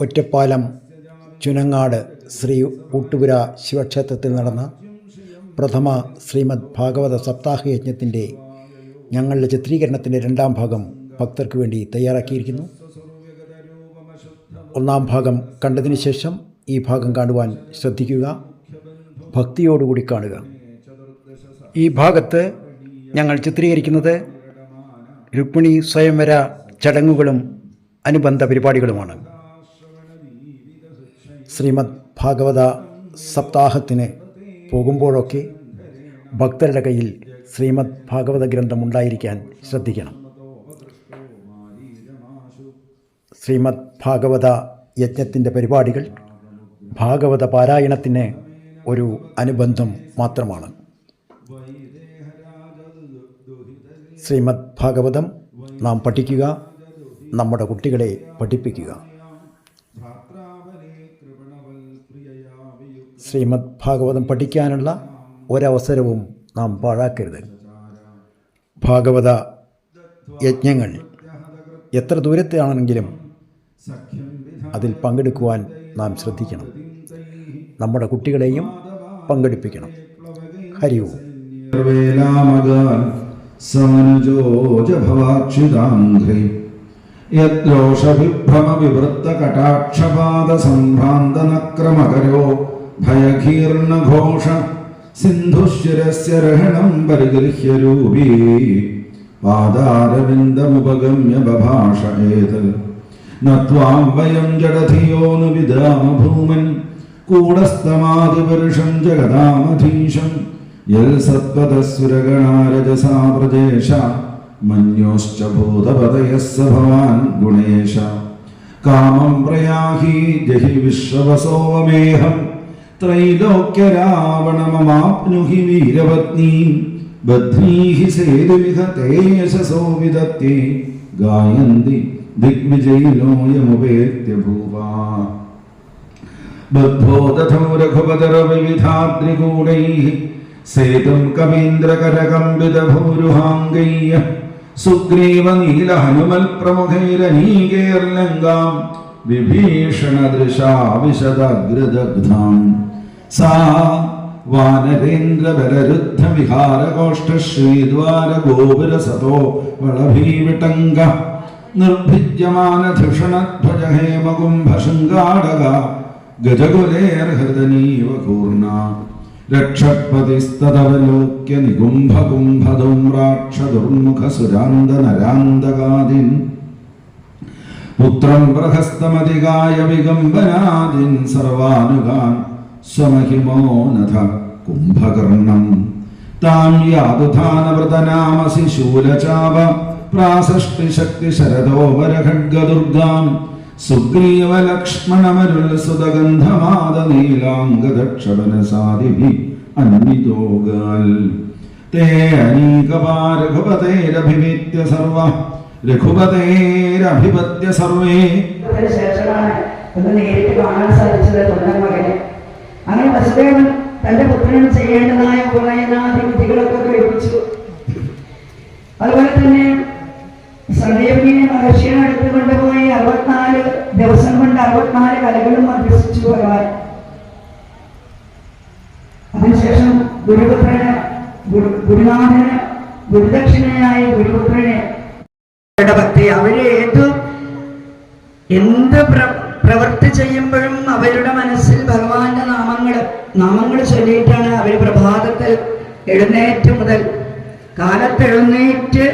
ഒറ്റപ്പാലം ചുനങ്ങാട് ശ്രീ ഊട്ടുപുര ശിവക്ഷേത്രത്തിൽ നടന്ന പ്രഥമ ശ്രീമദ് ഭാഗവത സപ്താഹ യജ്ഞത്തിന്റെ ഞങ്ങളുടെ ചിത്രീകരണത്തിന്റെ രണ്ടാം ഭാഗം ഭക്തർക്ക് വേണ്ടി തയ്യാറാക്കിയിരിക്കുന്നു. ഒന്നാം ഭാഗം കണ്ടതിന് ശേഷം ഈ ഭാഗം കാണുവാൻ ശ്രദ്ധിക്കുക ഭക്തിയോടുകൂടി കാണുക. ഈ ഭാഗത്ത് ഞങ്ങൾ ചിത്രീകരിക്കുന്നത് രുക്മിണി സ്വയംവര ചടങ്ങുകളും അനുബന്ധ പരിപാടികളുമാണ്. ശ്രീമദ് ഭാഗവത സപ്താഹത്തിന് പോകുമ്പോഴൊക്കെ ഭക്തരുടെ കയ്യിൽ ശ്രീമദ് ഭാഗവത ഗ്രന്ഥം ഉണ്ടായിരിക്കാൻ ശ്രദ്ധിക്കണം. ശ്രീമദ് ഭാഗവത യജ്ഞത്തിന്റെ പരിപാടികൾ ഭാഗവത പാരായണത്തിന് ഒരു അനുബന്ധം മാത്രമാണ്. ശ്രീമദ് ഭാഗവതം നാം പഠിക്കുക നമ്മുടെ കുട്ടികളെ പഠിപ്പിക്കുക. ശ്രീമദ് ഭാഗവതം പഠിക്കാനുള്ള ഒരവസരവും നാം പാഴാക്കരുത്. ഭാഗവത യജ്ഞങ്ങൾ എത്ര ദൂരത്താണെങ്കിലും അതിൽ പങ്കെടുക്കുവാൻ നാം ശ്രദ്ധിക്കണം. നമ്മുടെ കുട്ടികളെയും പങ്കെടുപ്പിക്കണം. ഹരി ഓം. സമനുജോജഭവാക്ഷിതാംഘ്രി യദ്രോഷവിഭ്രമവിവൃത്തകടാക്ഷപാദസംഭ്രാന്തനക്രമകരോ ഭയഘീർണഘോഷ സിന്ധുശിരസ്യ രഹണം പരിഗൃഹ്യരൂപീ. പാദാരവിന്ദമുപഗമ്യ ബഭാഷ ഏത് നത്വാം വയം ജഡധിയോ नु വിദാമ ഭൂമൻ കൂടസ്ഥമാതിപുരുഷം ജഗദാമധീശം. യൽ സത്പദസുരഗണാരജസാ പ്രജേശ മന്യോശ്ച ഭൂതപതയസ്സ ഭവാൻ കാമം പ്രയാഹി ജഹി വിശ്വവസോമേഹം ത്രൈലോക്യരാവണമമാപ്നുഹി വീരപത്നീ. ബദ്ധീഹി സേതുവിഹ തേ യശസോ വിദത്തെ ഗായന്തി ദിഗ്വിജയിലോയമുപേത്യ ഭൂവാ. ബദ്ധോ തഥോ രഘുപതരവിവിധാദ്രികൂടൈഃ സേതും കവീന്ദ്രകരകമ്പിതഭൂരുഹാംഗൈഃ സുഗ്രീവനീലഹനുമൽപ്രമുഖൈരനീകേർലങ്കാം വിഭീഷണദൃശാവിശദഗ്രദഗ്ധാം. സാ വാനരേന്ദ്രബലരുദ്ധവിഹാരകോഷ്ടശ്രീദ്വാരഗോപുരസതോ വളഭീവിട്ടംഗ നിർഭിദ്യമാനധിഷണധ്വജഹേമകുംഭശൃംഗാടക ഗജകുലേർഹൃദനീവ കൂർണ രക്ഷപതിസ്തവലോക്യ നികുംഭകുംഭദുംരാക്ഷദുർമുഖസുരാന്തനരാന്തകാദിൻ പുത്രം ബൃഹസ്തമതികായ വികംബനാദിൻ സർവാനുഗാൻ സ്വമഹിമോനഥ കുംഭകർണം. താം യാതുധാനവൃതനാമസി ശൂലചാപ പ്രാസഷ്ടിശക്തി ശരദോപരഖഡ്ഗദുർഗാം സുഗ്രീവലക്ഷ്മണമരുൾ തേ സർവ സർവേ അങ്ങനെ വസുദേവൻ തന്റെ പുത്രന് ചെയ്യേണ്ടതായ കുറേനാദി വിധികളൊക്കെ കഴിപ്പിച്ചു അതുപോലെ തന്നെ സദേവിനെ മഹർഷിയെ അടുത്ത് കൊണ്ടുപോയി അറുപത്തിനാല് ദിവസം കൊണ്ട് അറുപത്തിനാല് കലകളും അഭ്യസിച്ചു ഭഗവാൻ. അതിനുശേഷം ഗുരുപുത്രന് ഗുരു ഗുരുനാഥന് ഗുരുദക്ഷിണയായ ഗുരുപുത്രനെ ഭക്തി അവർ ഏതു എന്ത് പ്ര- പ്രവൃത്തി ചെയ്യുമ്പോഴും അവരുടെ മനസ്സിൽ ഭഗവാന്റെ നാമങ്ങൾ നാമങ്ങൾ ചൊല്ലിയിട്ടാണ് അവർ പ്രഭാതത്തിൽ എഴുന്നേറ്റ് മുതൽ കാലത്ത് എഴുന്നേറ്റ്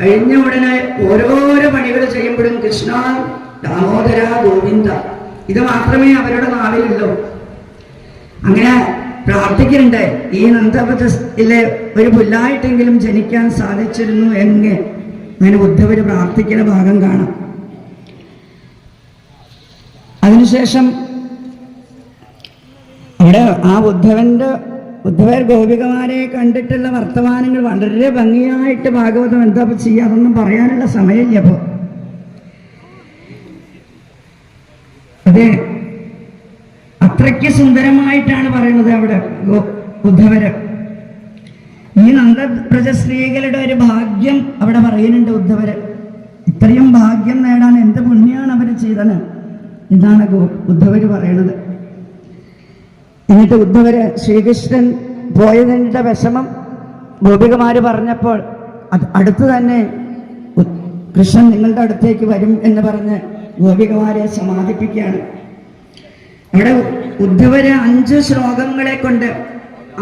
കഴിഞ്ഞ ഉടനെ ഓരോരോ പണികൾ ചെയ്യുമ്പോഴും കൃഷ്ണ ദാമോദര ഗോവിന്ദ. ഇത് മാത്രമേ അവരുടെ നാവിലുള്ളൂ. അങ്ങനെ പ്രാർത്ഥിക്കുന്നുണ്ട് ഈ നന്ദപഥത്തിലെ ഒരു പുല്ലായിട്ടെങ്കിലും ജനിക്കാൻ സാധിച്ചിരുന്നു എന്ന് അങ്ങനെ ഉദ്ധവര് പ്രാർത്ഥിക്കുന്ന ഭാഗം കാണാം. അതിനുശേഷം അവിടെ ആ ഉദ്ധവന്റെ ഉദ്ധവർ ഗോപികമാരെ കണ്ടിട്ടുള്ള വർത്തമാനങ്ങൾ വളരെ ഭംഗിയായിട്ട് ഭാഗവതം എന്താ ചെയ്യാതൊന്നും പറയാനുള്ള സമയമില്ല അപ്പോ അതെ. അത്രയ്ക്ക് സുന്ദരമായിട്ടാണ് പറയുന്നത് അവിടെ ഉദ്ധവര് ഈ നന്ദപ്രജ സ്ത്രീകളുടെ ഒരു ഭാഗ്യം അവിടെ പറയുന്നുണ്ട് ഉദ്ധവര് ഇത്രയും ഭാഗ്യം നേടാൻ എന്ത് പുണ്യാണ് അവർ ചെയ്തത്? ഇതാണ് ഉദ്ധവര് പറയണത് എന്നിട്ട് ഉദ്ധവര് ശ്രീകൃഷ്ണൻ പോയതിന്റെ വിഷമം ഗോപികമാര് പറഞ്ഞപ്പോൾ അത് അടുത്ത് തന്നെ കൃഷ്ണൻ നിങ്ങളുടെ അടുത്തേക്ക് വരും എന്ന് പറഞ്ഞ് ഗോപികമാരെ സമാധിപ്പിക്കുകയാണ്. ഇവിടെ ഉദ്ധവര് അഞ്ച് ശ്ലോകങ്ങളെ കൊണ്ട്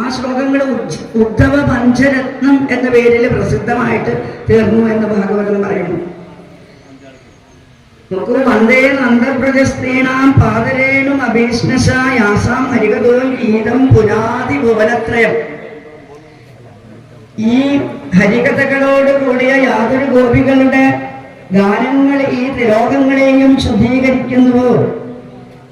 ആ ശ്ലോകങ്ങൾ ഉദ്ധവ പഞ്ചരത്നം എന്ന പേരിൽ പ്രസിദ്ധമായിട്ട് തീർന്നു എന്ന് ഭാഗവതം പറയുന്നു. നോക്കൂ വന്ദേ ഗീതം ഈ ഹരികഥകളോട് കൂടിയ യാതൊരു ഗോപികളുടെ ഗാനങ്ങൾ ഈ ത്രിലോകങ്ങളെയും ശുദ്ധീകരിക്കുന്നുവോ?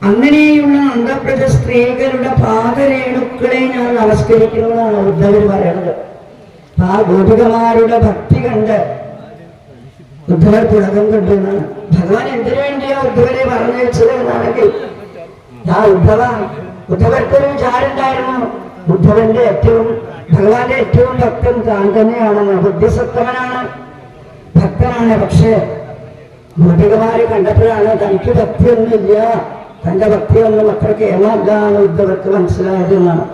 അങ്ങനെയുള്ള നന്ദപ്രജ സ്ത്രീകളുടെ പാദരേണുക്കളെ ഞാൻ നമസ്കരിക്കുന്നതാണ് ഉദ്ധവർ പറയുന്നത്. ആ ഗോപികമാരുടെ ഭക്തി കണ്ട് ഉദ്ധവർ പുളകം കണ്ടു ഭഗവാൻ എന്തിനു വേണ്ടിയാ ഉദ്ധവരെ പറഞ്ഞു വെച്ചത് എന്നാണെങ്കിൽ ആ ഉദ്ധവ ഉദ്ധവർക്കൊരു വിചാരമുണ്ടായിരുന്നു. ഉദ്ധവന്റെ ഏറ്റവും ഭഗവാന്റെ ഏറ്റവും ഭക്തൻ താൻ തന്നെയാണെന്ന് ബുദ്ധിസത്വനാണ് ഭക്തനാണ്. പക്ഷേ ഗോപികമാര് കണ്ടപ്പോഴാണ് തനിക്ക് ഭക്തിയൊന്നുമില്ല. തന്റെ ഭക്തിയൊന്നും അത്ര കേമല്ല എന്ന് ഉദ്ധവർക്ക് മനസ്സിലായത് എന്നാണ്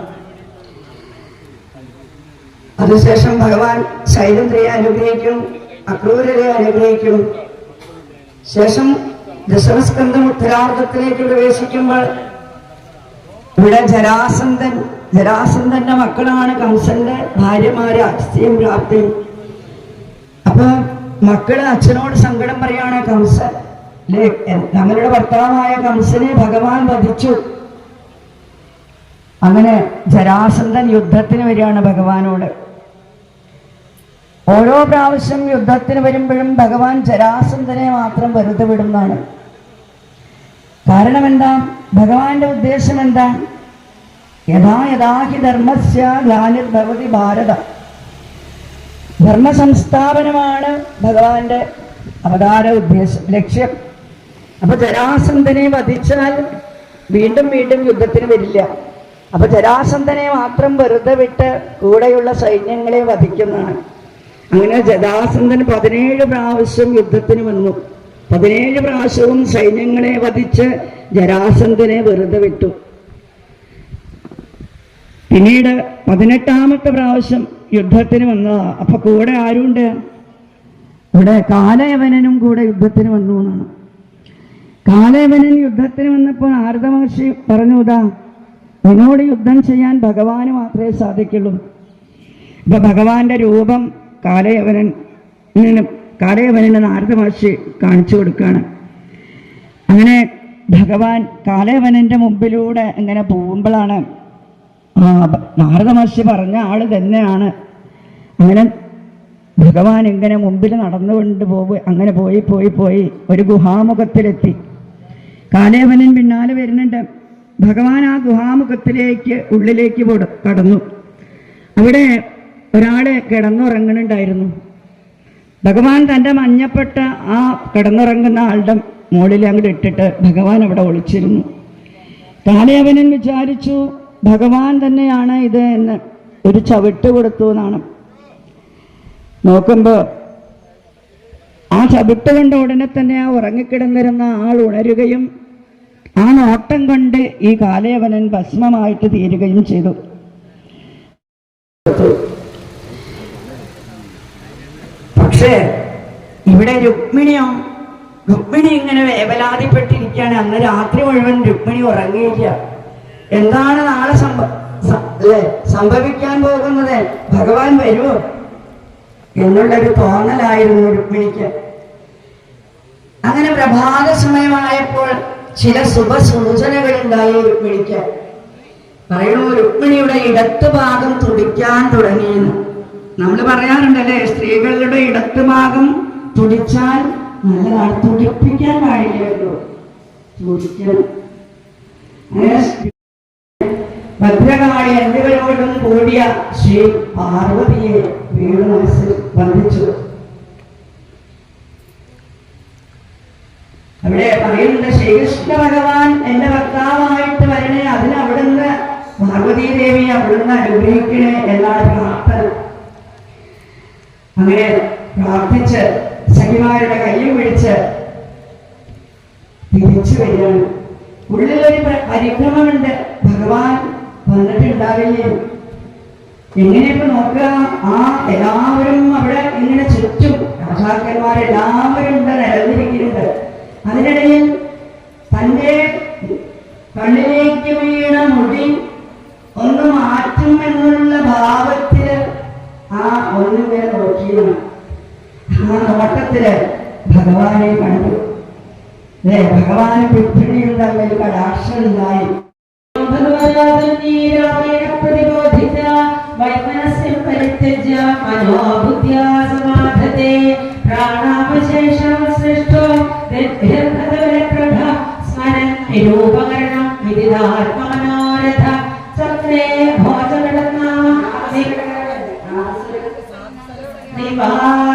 അതിനുശേഷം ഭഗവാൻ ശൈലന്ദ്രിയെ അനുഗ്രഹിക്കും. അക്രൂരരെ അനുഗ്രഹിക്കും. ശേഷം ദശമസ്കന്ധം ഉത്തരാർദ്ധത്തിലേക്ക് പ്രവേശിക്കുമ്പോൾ ഇവിടെ ജരാസന്ധൻ ജരാസന്ധന്റെ മക്കളാണ് കംസന്റെ ഭാര്യമാര് അസ്ഥിയും പ്രാപ്തി. അപ്പൊ മക്കൾ അച്ഛനോട് സങ്കടം പറയാണ് ല്ലേ, ഞങ്ങളുടെ ഭർത്താവായ കംസനെ ഭഗവാൻ വധിച്ചു. അങ്ങനെ ജരാസന്ധൻ യുദ്ധത്തിന് വരികയാണ് ഭഗവാനോട്. ഓരോ പ്രാവശ്യം യുദ്ധത്തിന് വരുമ്പോഴും ഭഗവാൻ ജരാസന്ധനെ മാത്രം വെറുതെ വിടുന്നതാണ്. കാരണം എന്താ? ഭഗവാന്റെ ഉദ്ദേശം എന്താ? യഥാ യഥാ ഹി ധർമ്മസ്യ ഗ്ലാനിർഭവതി ഭാരത. ധർമ്മ സംസ്ഥാപനമാണ് ഭഗവാന്റെ അവതാര ഉദ്ദേശം ലക്ഷ്യം. അപ്പൊ ജരാസന്ധനെ വധിച്ചാൽ വീണ്ടും വീണ്ടും യുദ്ധത്തിന് വരില്ല. അപ്പൊ ജരാസന്ധനെ മാത്രം വെറുതെ വിട്ട് കൂടെയുള്ള സൈന്യങ്ങളെ വധിക്കുന്നതാണ്. അങ്ങനെ ജരാസന്ധൻ പതിനേഴ് പ്രാവശ്യം യുദ്ധത്തിന് വന്നു. പതിനേഴ് പ്രാവശ്യവും സൈന്യങ്ങളെ വധിച്ച് ജരാസന്ധനെ വെറുതെ വിട്ടു. പിന്നീട് പതിനെട്ടാമത്തെ പ്രാവശ്യം യുദ്ധത്തിന് വന്നതാ അപ്പൊ കൂടെ ആരുണ്ട്? ഇവിടെ കാലയവനും കൂടെ യുദ്ധത്തിന് വന്നു എന്നാണ്. കാലയവനൻ യുദ്ധത്തിന് വന്നപ്പോൾ ആരത മഹർഷി പറഞ്ഞു ഇതാ നിന്നോട് യുദ്ധം ചെയ്യാൻ ഭഗവാന് മാത്രമേ സാധിക്കുള്ളൂ. ഇപ്പൊ ഭഗവാന്റെ രൂപം കാലയവനൻ കാലയവനന് നാരദ മഹർഷി കാണിച്ചു കൊടുക്കുകയാണ്. അങ്ങനെ ഭഗവാൻ കാലയവനന്റെ മുമ്പിലൂടെ ഇങ്ങനെ പോകുമ്പോഴാണ് നാരദ മഹർഷി പറഞ്ഞ ആൾ തന്നെയാണ്. അങ്ങനെ ഭഗവാൻ ഇങ്ങനെ മുമ്പിൽ നടന്നുകൊണ്ട് പോവുക അങ്ങനെ പോയി പോയി പോയി ഒരു ഗുഹാമുഖത്തിലെത്തി. കാലേവനൻ പിന്നാലെ വരുന്നുണ്ട്. ഭഗവാൻ ആ ഗുഹാമുഖത്തിലേക്ക് ഉള്ളിലേക്ക് കടന്നു. അവിടെ ഒരാൾ കിടന്നുറങ്ങുന്നുണ്ടായിരുന്നു ഭഗവാൻ തന്റെ മഞ്ഞപ്പെട്ട ആ കിടന്നുറങ്ങുന്ന ആളുടെ മുകളിൽ അങ്ങോട്ട് ഇട്ടിട്ട് ഭഗവാൻ അവിടെ ഒളിച്ചിരുന്നു. കാലയവനൻ വിചാരിച്ചു ഭഗവാൻ തന്നെയാണ് ഇത് എന്ന് ഒരു ചവിട്ട് കൊടുത്തു എന്നാണ്. നോക്കുമ്പോൾ ആ ചവിട്ട് കൊണ്ട് ഉടനെ തന്നെ ആ ഉറങ്ങിക്കിടന്നിരുന്ന ആൾ ഉണരുകയും ആ നോട്ടം കൊണ്ട് ഈ കാലയവനൻ ഭസ്മമായിട്ട് തീരുകയും ചെയ്തു. പക്ഷേ ഇവിടെ രുക്മിണിയോ രുക്മിണി ഇങ്ങനെ വേവലാതിപ്പെട്ടിരിക്കുകയാണ്. അന്ന് രാത്രി മുഴുവൻ രുക്മിണി ഉറങ്ങിയില്ല എന്താണ് നാളെ സംഭ സംഭവിക്കാൻ പോകുന്നത്? ഭഗവാൻ വരുമോ എന്നുള്ളൊരു തോന്നലായിരുന്നു രുക്മിണിക്ക്. അങ്ങനെ പ്രഭാത സമയമായപ്പോൾ ചില ശുഭസൂചനകൾ ഉണ്ടായി രുക്മിണിക്ക്. പറയുന്നു രുക്മിണിയുടെ ഇടത്ത് ഭാഗം തുടിക്കാൻ തുടങ്ങിയെന്ന്. നമ്മൾ പറയാറുണ്ടല്ലേ സ്ത്രീകളുടെ ഇടത്ത് ഭാഗം തുടിച്ചാൽ നല്ലതാണ്. തുടിപ്പിക്കാൻ പാടില്ലല്ലോ. തുടിക്കണം. എന്നിവരോടും കൂടിയ ശ്രീ പാർവതിയെ വീട് മനസ്സിൽ വന്ദിച്ചു. അവിടെ പറയുന്നുണ്ട് ശ്രീകൃഷ്ണ ഭഗവാൻ എന്റെ ഭർത്താവായിട്ട് വരണേ അതിന് അവിടുന്ന് പാർവതീദേവി അവിടുന്ന് അനുഗ്രഹിക്കണേ എന്നാണ് പ്രാർത്ഥന. അങ്ങനെ പ്രാർത്ഥിച്ച് സഖിമാരുടെ കയ്യും പിടിച്ച് തിരിച്ചു വരികയാണ്. ഉള്ളിലൊരു പരിക്രമമുണ്ട് ഭഗവാൻ വന്നിട്ടുണ്ടാവില്ലേ? എങ്ങനെ ഇപ്പൊ നോക്കുക? ആ എല്ലാവരും അവിടെ ഇങ്ങനെ ചുറ്റും രാജാക്കന്മാരെല്ലാവരും ഇവിടെ നിലനിൽക്കുന്നുണ്ട് അതിനിടയിൽ തന്റെ കണ്ണിലേക്ക് വീണ മുടി ഒന്ന് മാറ്റും എന്നുള്ള ഭാവത്തിൽ ആ ഒന്നും പേരെ നോക്കിയാണ് ആ നോട്ടത്തിൽ ഭഗവാനെ കണ്ടു. അല്ലേ ഭഗവാൻ രുക്മിണിയും തമ്മിൽ കടാക്ഷം ഉണ്ടായി പ്രതിബോധിത വൈമനസ്യം പരിത്യജ്യ മനോബുദ്ധ്യാ സമാധത്തെ പ്രാണാവശേഷം സൃഷ്ടോ? Bye.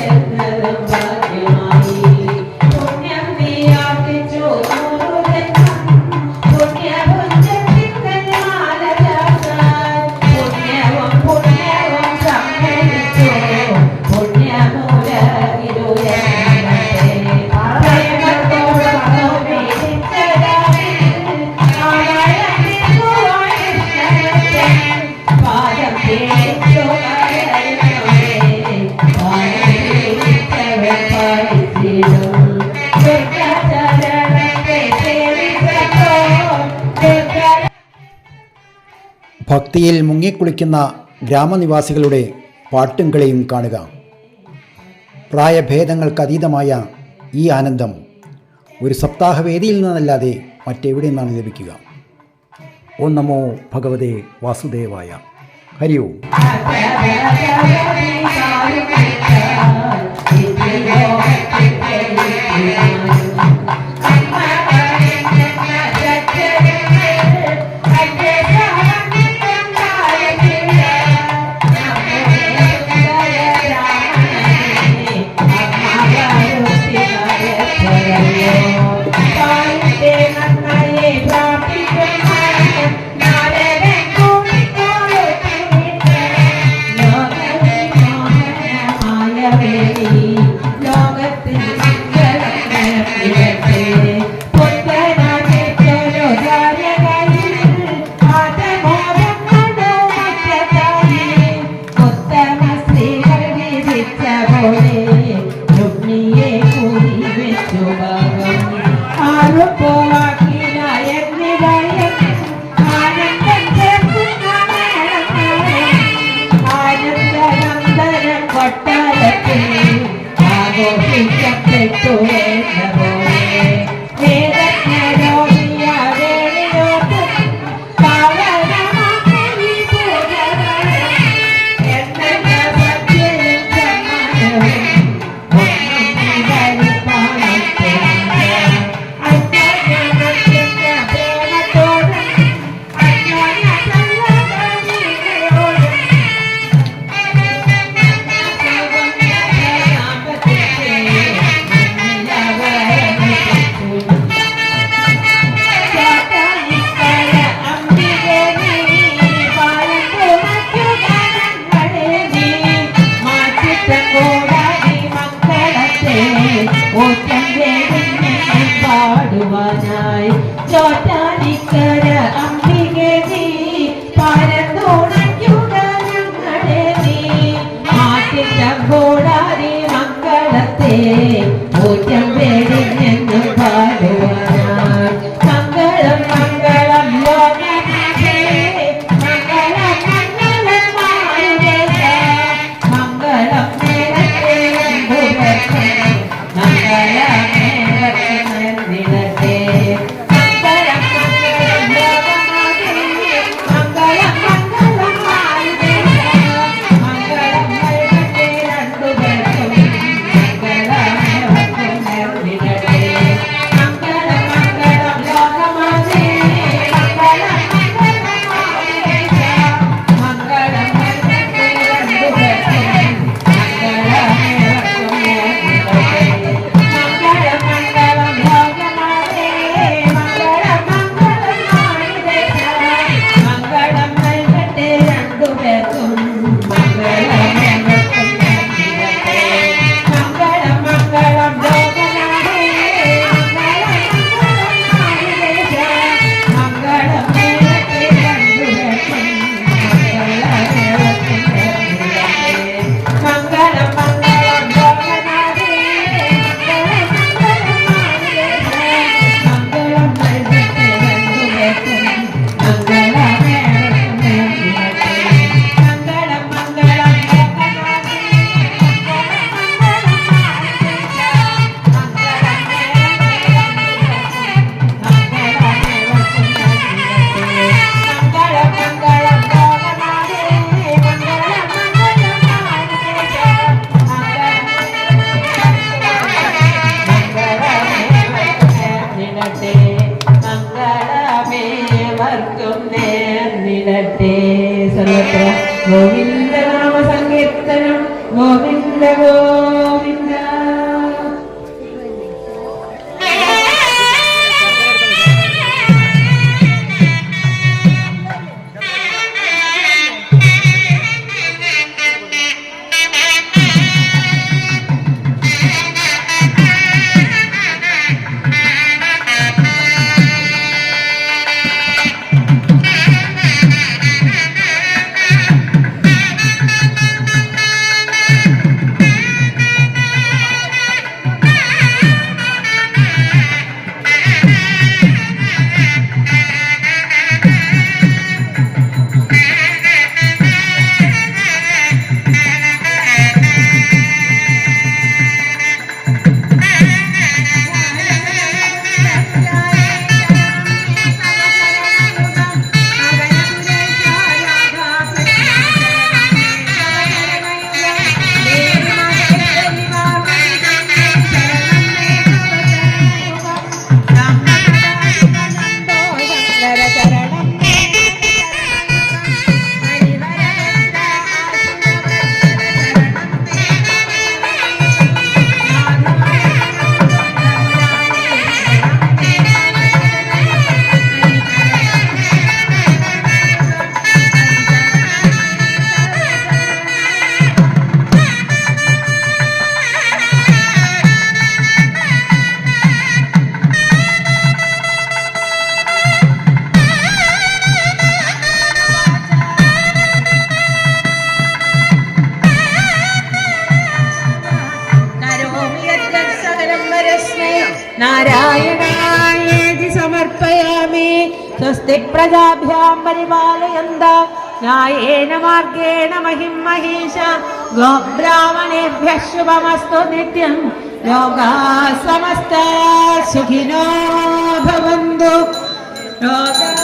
കൈവരിച്ചെന്നതും കുളിക്കുന്ന ഗ്രാമനിവാസികളുടെ പാട്ടും കളിയും കാണുക. പ്രായഭേദങ്ങൾക്ക് അതീതമായ ഈ ആനന്ദം ഒരു സപ്താഹവേദിയിൽ നിന്നല്ലാതെ മറ്റെവിടെ നിന്നാണ് ലഭിക്കുക? ഓം നമോ ഭഗവതേ വാസുദേവായ. Hari Thank you. പോലെ രുക്മിയെ नायेन मार्गेण महिं महेश गोब्राह्मणेभ्यः शुभमस्तु नित्यं योगाः समस्ता सुखिनो भवन्तु योगाः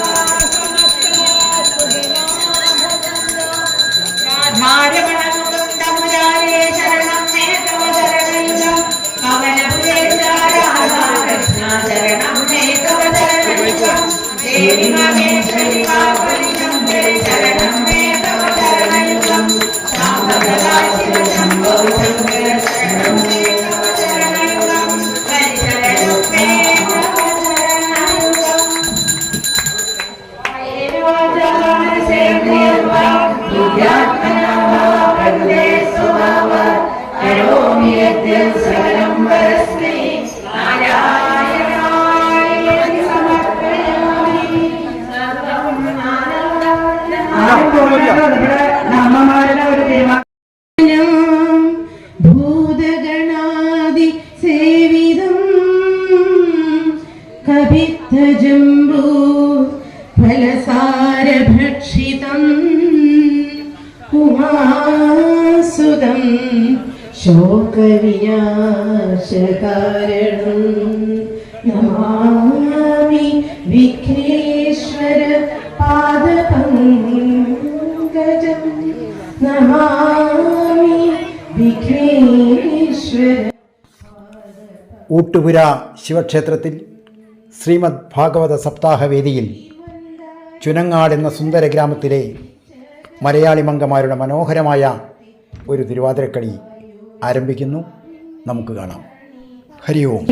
അമ്മമാരുടെ ഒരു തീരുമാനം ഭൂതഗണാദി സേവിതം കവിത്തജംബൂ ഫലസാരഭക്ഷിതം ഉമാസുതം ശോകവിനാശകാരണം. നമാമി ഊട്ടുപുര ശിവക്ഷേത്രത്തിൽ ശ്രീമദ് ഭാഗവത സപ്താഹവേദിയിൽ ചുനങ്ങാട് എന്ന സുന്ദര ഗ്രാമത്തിലെ മലയാളി മംഗമാരുടെ മനോഹരമായ ഒരു തിരുവാതിരക്കളി ആരംഭിക്കുന്നു. നമുക്ക് കാണാം. ഹരി ഓം.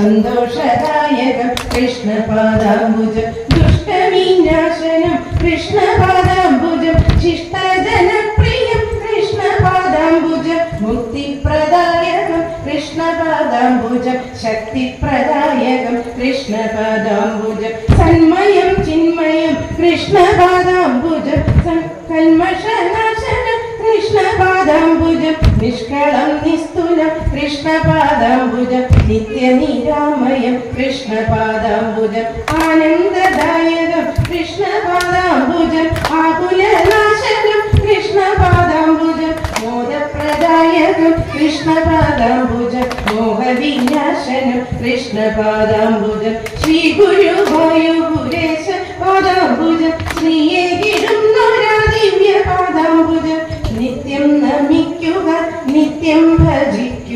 सन्तोषदायक कृष्णपादाम्बुज ആനന്ദദായകം കൃഷ്ണപാദാംബുജം ആകുലനാശനം കൃഷ്ണപാദാംബുജം മോദപ്രദായകം കൃഷ്ണപാദാംബുജം മോഹവിനാശനം കൃഷ്ണപാദാംബുജം ശ്രീ ഗുരു വായുപുരേശ പാദാംബുജം ശ്രീയേകിടും ദിവ്യ പാദാംബുജം നിത്യം നമിക്കുക നിത്യം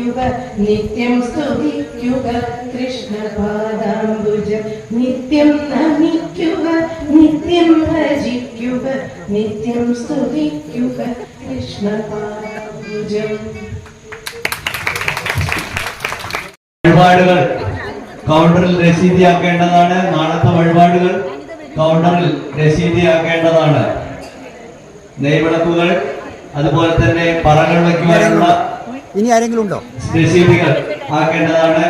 ഭജിക്കുക നിത്യം സ്തുതിക്കുക. കൃഷ്ണപാദാംബുജം നിത്യം നമിക്കുക. നിത്യം ഭജിക്കുക. നിത്യം സ്തുതിക്കുക. കൃഷ്ണപാദാംബുജം വഴിപാടുകൾ കൗണ്ടറിൽ രസീതിയാക്കേണ്ടതാണ്. നാളത്തെ വഴിപാടുകൾ കൗണ്ടറിൽ രസീതിയാക്കേണ്ടതാണ്. നെയ്വിളക്കുകൾ അതുപോലെ തന്നെ പറകൾ വയ്ക്കുവാനുള്ള ഇനി ആരെങ്കിലും ഉണ്ടോ? ആക്കേണ്ടതാണ്.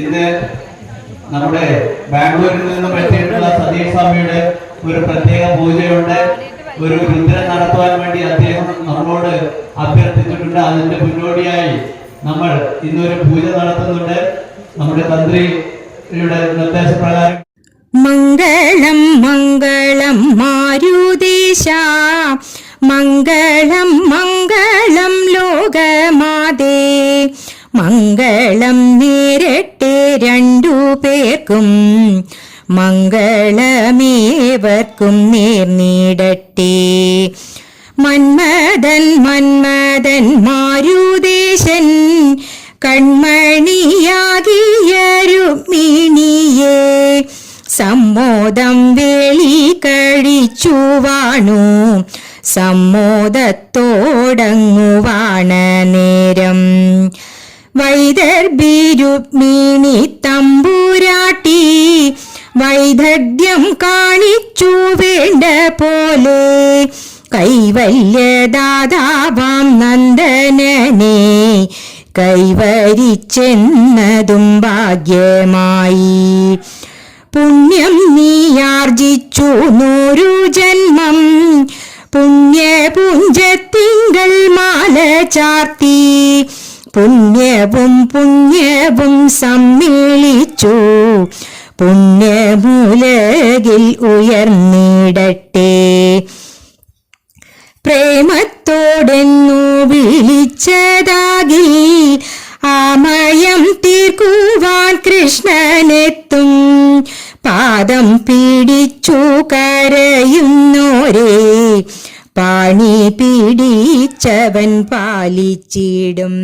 ഇന്ന് നമ്മുടെ ബാംഗ്ലൂരിൽ നിന്ന് പറ്റിയിട്ടുള്ള സതീഷ് സ്വാമിയുടെ ഒരു പ്രത്യേക പൂജയുണ്ട്. ഒരു രുദ്രൻ നടത്തുവാൻ വേണ്ടി അദ്ദേഹം നമ്മളോട് അഭ്യർത്ഥിച്ചിട്ടുണ്ട്. അതിന്റെ മുന്നോടിയായി നമ്മൾ ഇന്നൊരു പൂജ നടത്തുന്നുണ്ട്. നമ്മുടെ തന്ത്രിയുടെ നിർദ്ദേശപ്രകാരം മംഗളം മംഗളം മാരുദേശ മംഗളം മംഗളം ലോകമാതേ. മംഗളം നേരട്ടെ രണ്ടു പേർക്കും മംഗളമേവർക്കും നേർന്നിടട്ടെ മന്മദൻ മന്മദൻ മാരുദേശൻ കൺമണിയാകിയ രുക്മിണിയെ സമ്മോദം വേളി കഴിച്ചു വാണു സമ്മോദത്തോടങ്ങുവാണ നേരം. വൈദർഭിരുക്മിണി തമ്പൂരാട്ടി വൈദഗ്ധ്യം കാണിച്ചു വേണ്ട പോലെ. കൈവല്യദാതാവാം നന്ദനനെ കൈവരിച്ചെന്നതും ഭാഗ്യമായി. പുണ്യം നീയാർജിച്ചു നൂരു ജന്മം പുണ്യപുഞ്ചത്തിങ്കൾ മാല ചാർത്തി. പുണ്യവും പുണ്യവും സമ്മിളിച്ചു. പുണ്യമുലകിൽ ഉയർന്നിടട്ടെ. പ്രേമത്തോടെന്നു വിളിച്ചതാകി ആമയം തീർക്കുവാൻ കൃഷ്ണനെത്തും. പാദം പിടിച്ചു കരയുന്നോരേ. പാണി പിടിച്ചവൻ പാലിച്ചിടും.